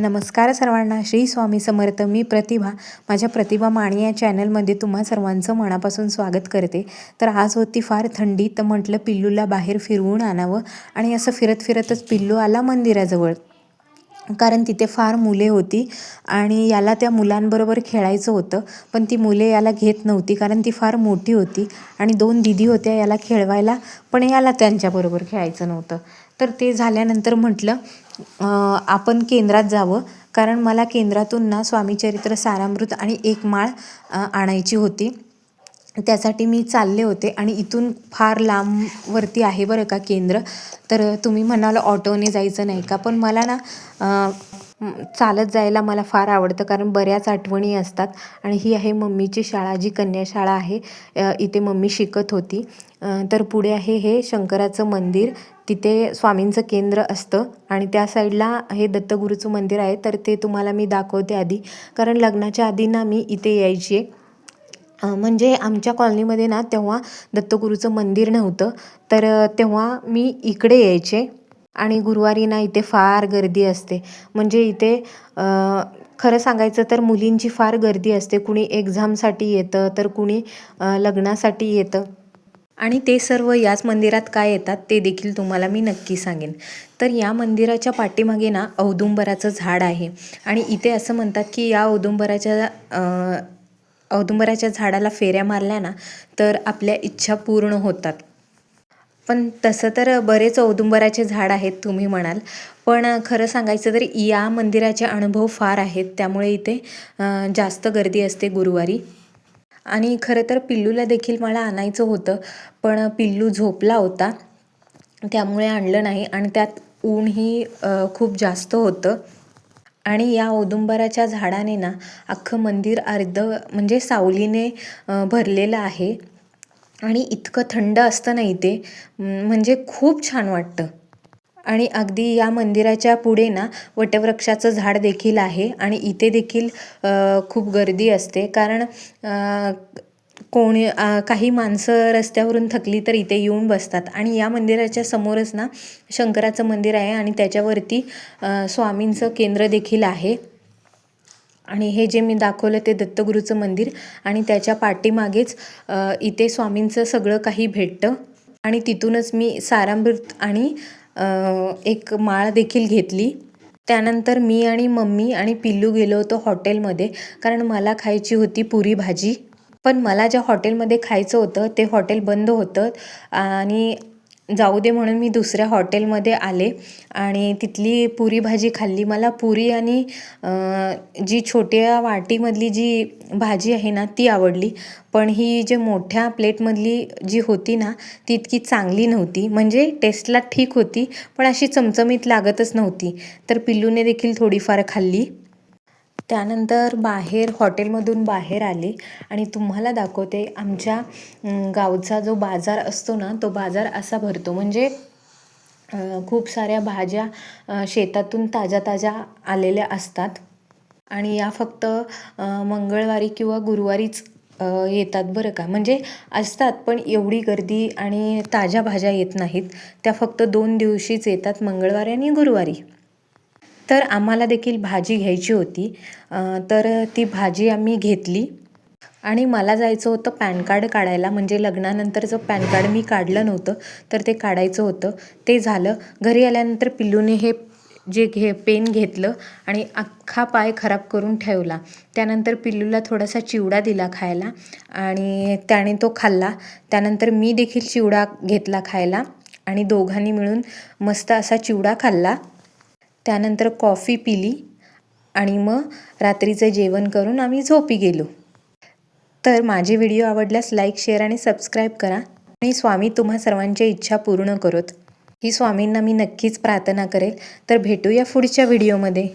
नमस्कार सर्वांना. श्री स्वामी समर्थ. मी प्रतिभा. माझ्या प्रतिभा माणी या चॅनलमध्ये तुम्हा सर्वांचं मनापासून स्वागत करते. तर आज होती फार थंडी तर म्हटलं पिल्लूला बाहेर फिरवून आणावं. आणि असं फिरत फिरतच पिल्लू आला मंदिराजवळ. कारण तिथे फार मुले होती आणि याला त्या मुलांबरोबर खेळायचं होतं पण ती मुले याला घेत नव्हती कारण ती फार मोठी होती आणि दोन दिदी होत्या याला खेळवायला पण याला त्यांच्याबरोबर खेळायचं नव्हतं. तर ते झाल्यानंतर म्हटलं आपण केंद्रात जावं कारण मला केंद्रातून ना स्वामीचरित्र सारामृत आणि एक माळ आणायची होती. त्यासाठी मी चालले होते आणि इथून फार लांबवरती आहे बरं का केंद्र. तर तुम्ही म्हणाल ऑटोने जायचं नाही का? पण मला ना चालत जायला मला फार आवडतं कारण बऱ्याच आठवणी असतात. आणि ही आहे मम्मीची शाळा जी कन्याशाळा आहे. इथे मम्मी शिकत होती. तर पुढे आहे हे शंकराचं मंदिर. तिथे स्वामींचं केंद्र असतं आणि त्या साईडला हे दत्तगुरूचं मंदिर आहे. तर ते तुम्हाला मी दाखवते आधी. कारण लग्नाच्या आधी ना मी इथे यायची. म्हणजे आमच्या कॉलनीमध्ये ना तेव्हा दत्तगुरूचं मंदिर नव्हतं. तर तेव्हा मी इकडे यायचे आणि गुरुवारी ना इथे फार गर्दी असते. म्हणजे इथे खरं सांगायचं तर मुलींची फार गर्दी असते. कुणी एक्झामसाठी येतं तर कुणी लग्नासाठी येतं. आणि ते सर्व याच मंदिरात काय येतात ते देखील तुम्हाला मी नक्की सांगेन. तर या मंदिराच्या पाठीमागे ना औदुंबराचं झाड आहे. आणि इथे असं म्हणतात की या औदुंबराच्या औदुंबराच्या झाडाला फेऱ्या मारल्या ना तर आपल्या इच्छा पूर्ण होतात. पण तसं तर बरेच औदुंबराचे झाड आहेत तुम्ही म्हणाल. पण खरं सांगायचं तर या मंदिराचे अनुभव फार आहेत त्यामुळे इथे जास्त गर्दी असते गुरुवारी. आणि खरं तर पिल्लूला देखील मला आणायचं होतं पण पिल्लू झोपला होता. त्यामुळे आणलं नाही आणि त्यात ऊनही खूप जास्त होतं. आणि या औदुंबराच्या झाडाने ना अख्खं मंदिर अर्ध म्हणजे सावलीने भरलेलं आहे. आणि इतकं थंड असतं ना इथे म्हणजे खूप छान वाटतं. आणि अगदी या मंदिराच्या पुढे ना वटवृक्षाचं झाड देखील आहे आणि इथे देखील खूप गर्दी असते. कारण कोणी काही माणसं रस्त्यावरून थकली तर इथे येऊन बसतात. आणि या मंदिराच्या समोरच ना शंकराचं मंदिर आहे आणि त्याच्यावरती स्वामींचं केंद्र देखील आहे. आणि हे जे मी दाखवलं ते दत्तगुरूचं मंदिर आणि त्याच्या पाठीमागेच इथे स्वामींचं सगळं काही भेटतं. आणि तिथूनच मी सारामृत आणि एक माळ देखील घेतली. त्यानंतर मी आणि मम्मी आणि पिल्लू गेलो होतो हॉटेलमध्ये कारण मला खायची होती पुरी भाजी. पण मला ज्या हॉटेलमध्ये खायचं होतं ते हॉटेल बंद होतं आणि जाऊ दे म्हणून मी दुसऱ्या हॉटेलमध्ये आले आणि तिथली पुरी भाजी खाल्ली. मला पुरी आणि जी छोट्या वाटीमधली जी भाजी आहे ना ती आवडली. पण ही जे मोठ्या प्लेटमधली जी होती ना ती इतकी चांगली नव्हती. म्हणजे टेस्टला ठीक होती पण अशी चमचमीत लागतच नव्हती. तर पिल्लूने देखील थोडीफार खाल्ली. त्यानंतर बाहेर हॉटेलमधून बाहेर आले आणि तुम्हाला दाखवते आमच्या गावचा जो बाजार असतो ना तो बाजार असा भरतो. म्हणजे खूप साऱ्या भाज्या शेतातून ताज्या ताज्या आलेल्या असतात. आणि या फक्त मंगळवारी किंवा गुरुवारीच येतात बरं का. म्हणजे असतात पण एवढी गर्दी आणि ताज्या भाज्या येत नाहीत. त्या फक्त दोन दिवशीच येतात मंगळवारी आणि गुरुवारी. तर आम्हाला देखील भाजी घ्यायची होती. तर ती भाजी आम्ही घेतली. आणि मला जायचं होतं पॅन कार्ड काढायला. म्हणजे लग्नानंतरचं पॅन कार्ड मी काढलं नव्हतं तर ते काढायचं होतं. ते झालं. घरी आल्यानंतर पिल्लूने हे जे घे पेन घेतलं आणि अख्खा पाय खराब करून ठेवला. त्यानंतर पिल्लूला थोडासा चिवडा दिला खायला आणि त्याने तो खाल्ला. त्यानंतर मी देखील चिवडा घेतला खायला आणि दोघांनी मिळून मस्त असा चिवडा खाल्ला. त्यानंतर कॉफी पिली आणि मग रात्रीचं जेवण करून आम्ही झोपी गेलो. तर माझे व्हिडिओ आवडल्यास लाईक शेअर आणि सबस्क्राईब करा. आणि स्वामी तुम्हा सर्वांच्या इच्छा पूर्ण करोत. ही स्वामींना मी नक्कीच प्रार्थना करेल. तर भेटूया पुढच्या व्हिडिओमध्ये.